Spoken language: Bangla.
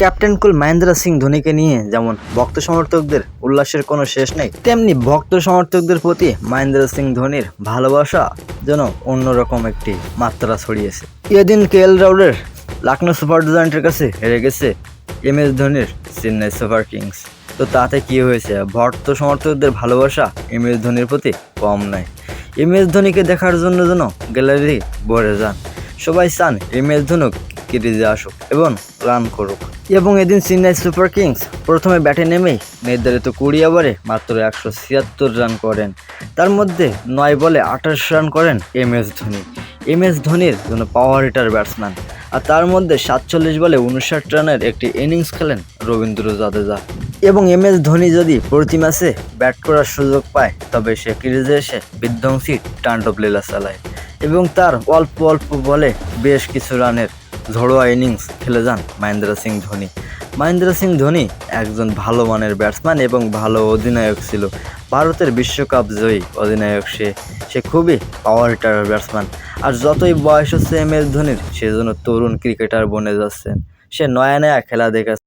ক্যাপ্টেন কুল মহেন্দ্র সিং ধোনিকে নিয়ে যেমন ভক্ত সমর্থকদের উল্লাসের কোনো শেষ নেই, তেমনি ভক্ত সমর্থকদের প্রতি মহেন্দ্র সিং ধোনির ভালোবাসা যেন অন্যরকম একটি মাত্রা ছড়িয়েছে। এদিন কে এল রাউডের লখনৌ সুপার জায়ান্টের কাছে হেরে গেছে এম এস ধোনির চেন্নাই সুপার কিংস। তো তাতে কি হয়েছে? ভক্ত সমর্থকদের ভালোবাসা এম এস ধোনির প্রতি কম নয়। এম এস ধোনিকে দেখার জন্য যেন গ্যালারি ভরে যান। সবাই চান এম এস ধোনি ক্রিজে আসুক এবং রান করুক। এবং এদিন চেন্নাই সুপার কিংস প্রথমে ব্যাটে নেমেই নির্ধারিত কুড়ি ওভারে মাত্র একশো ছিয়াত্তর রান করেন। তার মধ্যে নয় বলে আঠাশ রান করেন M S Dhoni. M S ধোনির জন্য পাওয়ার হিটার ব্যাটসম্যান আর তার মধ্যে সাতচল্লিশ বলে উনষাট রানের একটি ইনিংস খেলেন রবীন্দ্র জাদেজা। এবং এম এস ধোনি যদি প্রতি ম্যাচে ব্যাট করার সুযোগ পায়, তবে সে ক্রিজে এসে বিধ্বংসী টান্ডব লীলা চালায়। এবং তার অল্প অল্প বলে বেশ কিছু রানের ঝড়োয়া ইনিংস খেলে যান মহেন্দ্র সিং ধোনি। মহেন্দ্র সিং ধোনি একজন ভালো মানের ব্যাটসম্যান এবং ভালো অধিনায়ক ছিল। ভারতের বিশ্বকাপ জয়ী অধিনায়ক সে। সে খুবই পাওয়ার হিটার ব্যাটসম্যান। আর যতই বয়স হচ্ছে এম এস ধোনির সেজন্য তরুণ ক্রিকেটার বনে যাচ্ছেন। সে নয়া নয়া খেলা দেখে